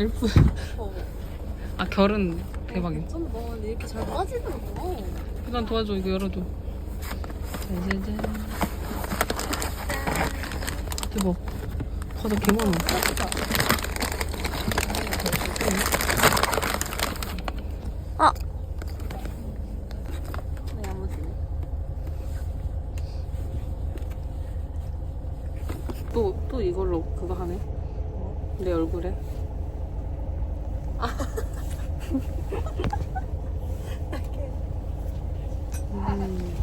엘프. 어. 아 결은 대박이야. 좀 뭐, 이렇게 잘 빠지더라고. 일단 도와줘 이거 열어줘. 짜자잔. 대박. 과자 개 많아. 아! 네, 야무지네. 또 또 이걸로 그거 하네. 내 얼굴에. 음.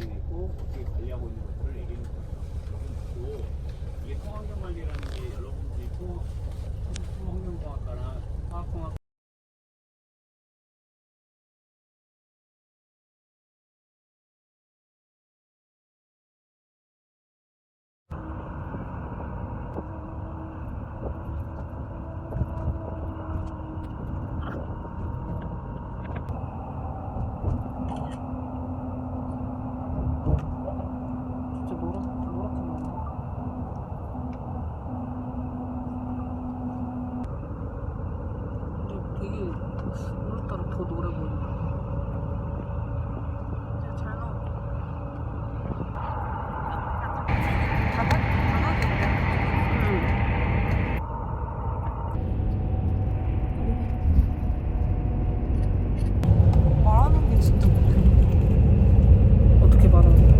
있고 어떻게 관리하고 있는 것들을 얘기해 주는 거예요. 그리고 이게 성환경 관리라는 게 여러분들이 또 환경공학과나 화학공학 진짜 노랗 노랗게 나와. 근데 되게 오늘따라 더 노래 보인다. 잘 나온다. 말하는 게 진짜 못해. 어떻게 말하는 거야?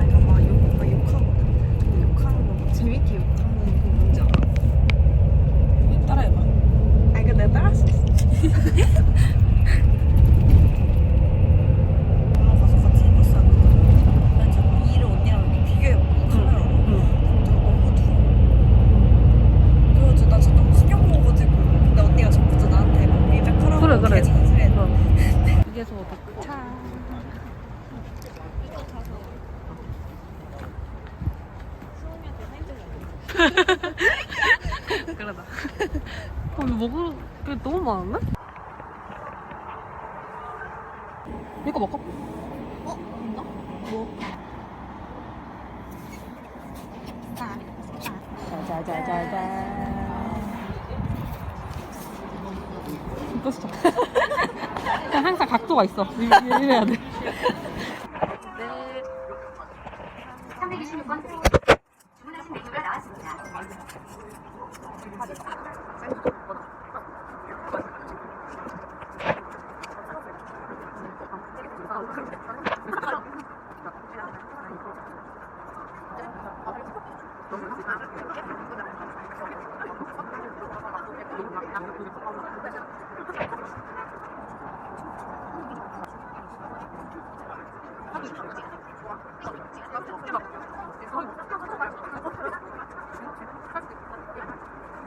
아니, 그러니까 막 욕, 막 욕하거든. 근데 욕하는 거막 재밌게 욕하는 그 뭔지 알아? 따라해봐. 아니, 그 내가 따라할 수 있어. 아, 가서 같이 버스 왔거든. 난 자꾸 이를 언니랑 이렇게 비교해봤거든, 카메라로. 근데 너무 두려워. 그래가지고 나 진짜 너무 신경 먹어가지고. 근데 언니가 전부터 나한테 막 밀백하라고 그래, 그래. 잔소리해. 이게서 어떻게? 차. 그러다. 아, 근데 먹을 게 너무 많은데? 이거 먹어? 어? 있나? 뭐? 아, 짜자자자자. 또 시작. 그냥 항상 각도가 있어. 이- 이래야 돼. 326번 주문하신 메뉴가 나왔습니다. 내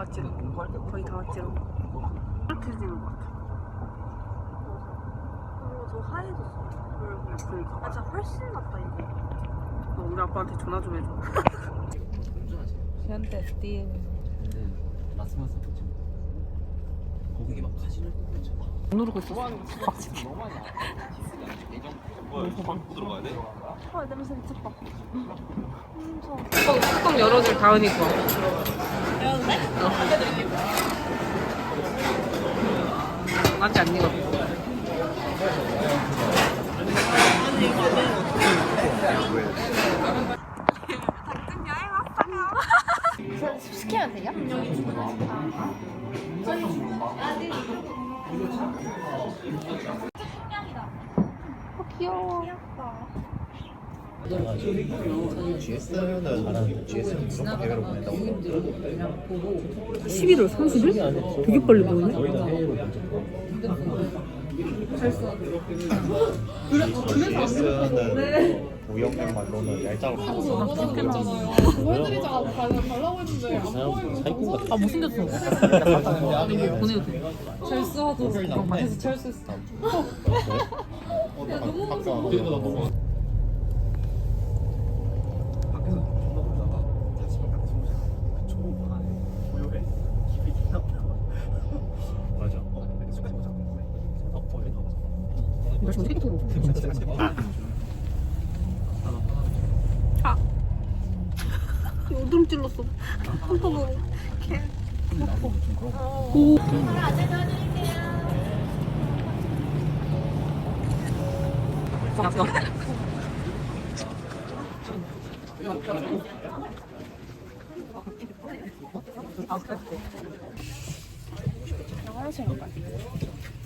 왔지롱. 거의 다 왔지롱. 따뜻해지는 것 같아. 그리고 저 하얘졌어. 그러니까. 아, 진짜 훨씬 낫다, 이거. 너 우리 아빠한테 전화 좀 해줘. 쟤한테 띠. 말씀하세요. 거기 막 가시는 거 있잖아. 안 누르고 있었어. 너무 많이 나와. 뭐야? 못 들어가야 돼? 아, 냄새 미쳤다. 뚜껑 열어줄 다은이 거. 아직 안 익었어. 시키면 돼요? 귀여워. 귀엽다. GS는 가라는데 GS는 무조건 해외로 보낸다고 11월 30일? 되게 빨리 보이네. GS는 우영맥말로는 얄짤로 보여드리자고 가서 달라고 했는데 안 같은 아, 못생겼어. 보내도 돼. 철수하도 그래서 철수했어. 맞아. 이거 지금 티켓으로. 아. 여드름 찔렀어. 손톱으로. 오. 잠깐.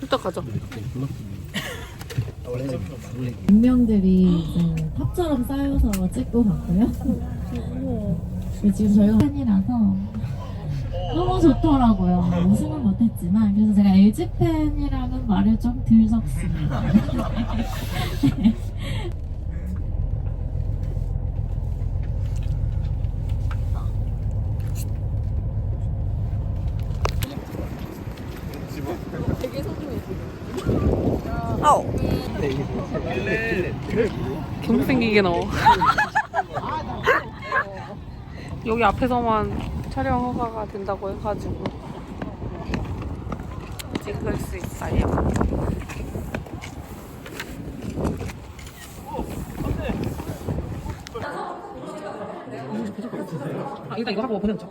일단 가자. 운명들이 이제 탑처럼 쌓여서 찍고 갔고요. 지금 저희가 팬이라서 너무 좋더라고요. 우승은 못했지만 그래서 제가 LG 팬이라는 말을 좀덜 섞습니다. 경생기게 나와. 여기 앞에서만 촬영 허가가 된다고 해가지고 찍을 수 있어요. 아, 일단 이거 하고 보내자.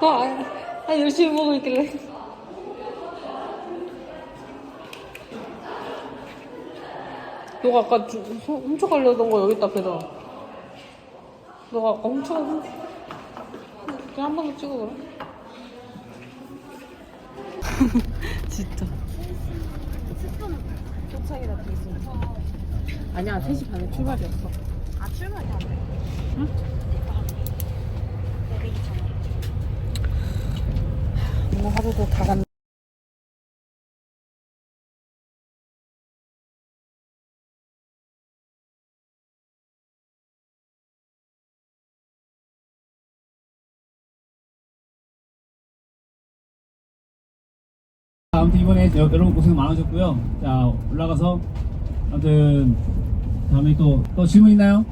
어? 아, 아, 열심히 보고 있길래. 너가 아까 주- 훔- 훔쳐가려던 거 여기 있다, 배다. 너가 아까 훔쳐, 훔 그냥 한 번 더 찍어, 그래. 진짜. 아니야, 3시 반에 출발이었어. 오늘 하루도 다 갔네. 아무튼 이번에 여- 여러분 고생 많으셨고요. 자 올라가서 아무튼 다음에 또 또 질문 있나요?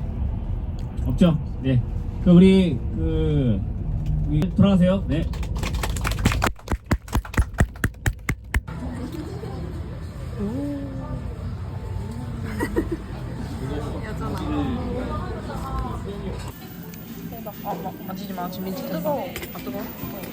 없죠? 네. 그 우리 그 우리 돌아가세요. 네. 만지지 마. 지금 민지 뜨거워. 아, 뜨거워?